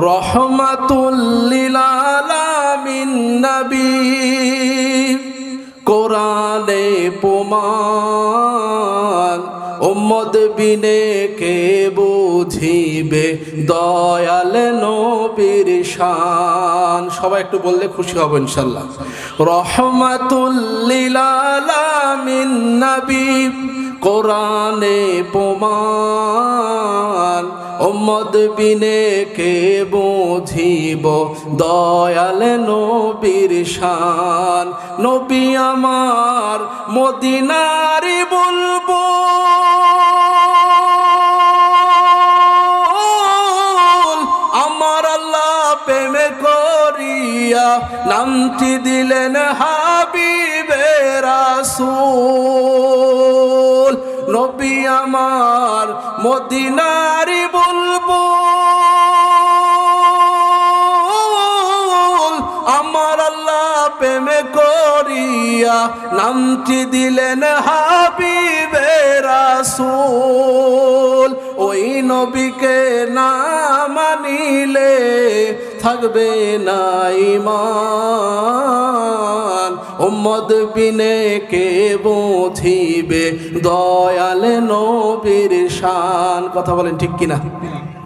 রহমাতুল্লিল আলামিন নবী। কোরআনে প্রমাণ উম্মদ বিনে কে বুঝিবে? দয়াল নবীর শান। সবাই একটু বললে খুশি হব ইনশাল্লাহ। রহমাতুল্লিল আলামিন নবী। কোরআনে প্রমাণ উম্মদ বিনে কে বুঝিব? দয়াল নবীর শান। নবী আমার মদিনারি বলব। আমার আল্লাহ প্রেমে করিয়া নামটি দিলেন হাবিবে রাসূল। নবী আমার মদিনারি বলব আমার আল্লাহ প্রেমে করিয়া নামটি দিলেন হাবিবে রাসূল। ওই নবীকে না মানিলে থাকবে না ইমান। উম্মদ বিনে কে বুঝিবে? দয়াল নবীর শান। কথা বলেন ঠিক কিনা?